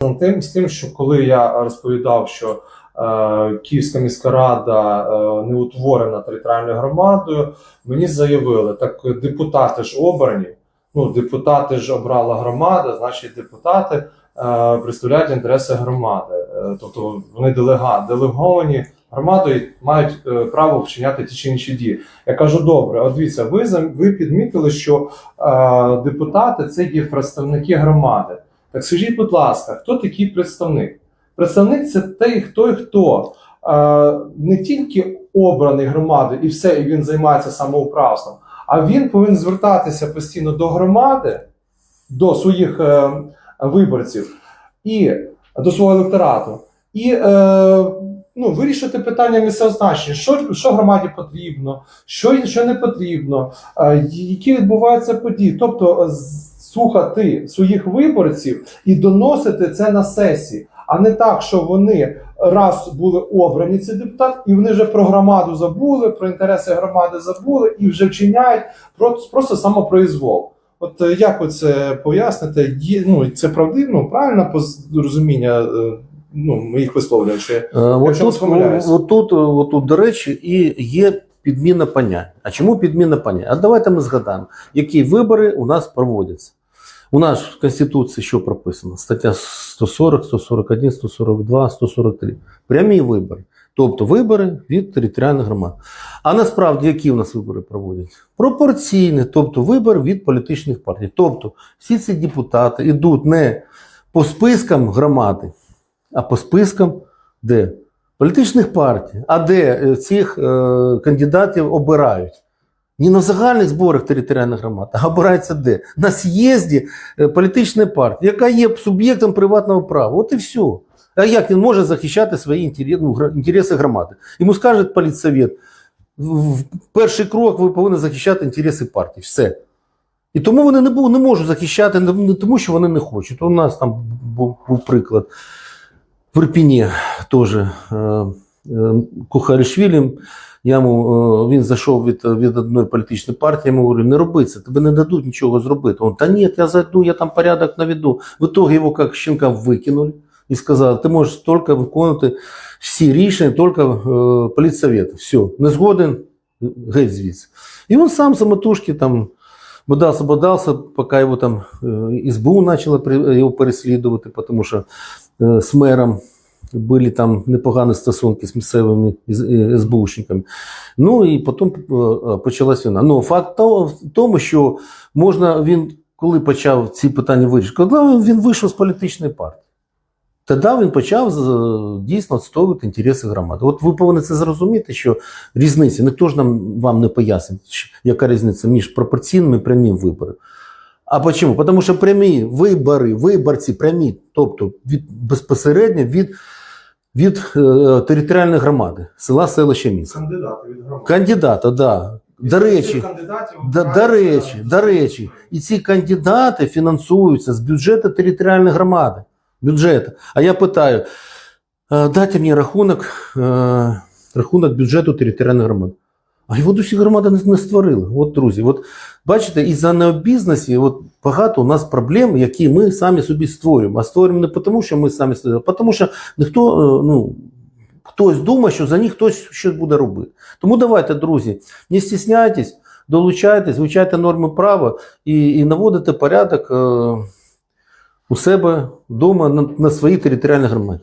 тим, з тим, що коли я розповідав, що е, Київська міська рада е, не утворена територіальною громадою, мені заявили, так депутати ж обрані, ну депутати ж обрала громада, значить депутати е, представляють інтереси громади. Е, тобто вони делега, делеговані громадою мають е, право вчиняти ті чи інші дії. Я кажу, добре, от дивіться, ви, ви підмітили, що е, депутати це є представники громади. Так скажіть, будь ласка, хто такий представник? Представник це той, хто, хто е, не тільки обраний громадою і все, і він займається самоуправством, а він повинен звертатися постійно до громади, до своїх е, виборців і до свого електорату, і е, ну, вирішити питання місцевого значення, що, що громаді потрібно, що, що не потрібно, які відбуваються події. Тобто слухати своїх виборців і доносити це на сесії, а не так, що вони раз були обрані ці депутати, і вони вже про громаду забули, про інтереси громади забули і вже вчиняють про- просто самопроізвол. От е, як ви це поясните? Є, ну, це правдиво, ну, правильне розуміння е, ну, моїх висловлювань? Чи... Е, От Якщо тут, не помиляюсь. от тут, от тут, до речі, і є підміна понять. А чому підміна понять? А давайте ми згадаємо, які вибори у нас проводяться. У нас в Конституції що прописано? Стаття 140, 141, 142, 143. Прямі вибори. Тобто вибори від територіальних громад. А насправді які у нас вибори проводять? Пропорційні, тобто вибори від політичних партій. Тобто всі ці депутати йдуть не по спискам громади, а по спискам де? Політичних партій, а де е, цих е, кандидатів обирають. Не на загальних зборах територіальних громад, а обирається де? На з'їзді е, політичної партії, яка є суб'єктом приватного права. От і все. А як він може захищати свої інтереси, ну, інтереси громади? Йому скаже політсовет, в- перший крок ви повинні захищати інтереси партії. Все. І тому вони не, не можуть захищати, не тому, що вони не хочуть. У нас там був, приклад в Ірпіні теж е, Кухаришвілі. Я йому, е, він зайшов від, від одної політичної партії, я йому говорю, не роби це, тебе не дадуть нічого зробити. Он, та ні, я зайду, я там порядок наведу. В итоге його як щенка викинули і сказали, ти можеш тільки виконувати всі рішення, тільки е, політсовет. Все, не згоден, геть звідси. І він сам самотужки там бодався, бодався, поки його там е, СБУ почала його переслідувати, тому що е, з мером були там непогані стосунки з місцевими е, СБУшниками. Ну і потім е, е, почалась війна. Ну, факт в тому, що можна він, коли почав ці питання вирішити, коли він вийшов з політичної партії. Тоді він почав дійсно відстоювати інтереси громади. От ви повинні це зрозуміти, що різниця, ніхто ж нам вам не пояснить, яка різниця між пропорційними і прямими виборами. А чому? Тому що прямі вибори, виборці прямі, тобто від, безпосередньо від, від е, територіальної громади, села, селища, міста. Кандидати від громади. Кандидата, да. До речі, до, до речі, до речі, і ці кандидати фінансуються з бюджету територіальної громади. Бюджету. А я питаю: е, дайте мені рахунок, е, рахунок бюджету територіальної громади. А його досі громада не, створила. От, друзі, от бачите, із-за необізності от багато у нас проблем, які ми самі собі створюємо. А створюємо не тому, що ми самі створюємо, а тому що ніхто, е, ну, хтось думає, що за них хтось щось буде робити. Тому давайте, друзі, не стісняйтесь, долучайтесь, вивчайте норми права і, і наводите порядок е, у себе вдома на, на своїй територіальній громаді.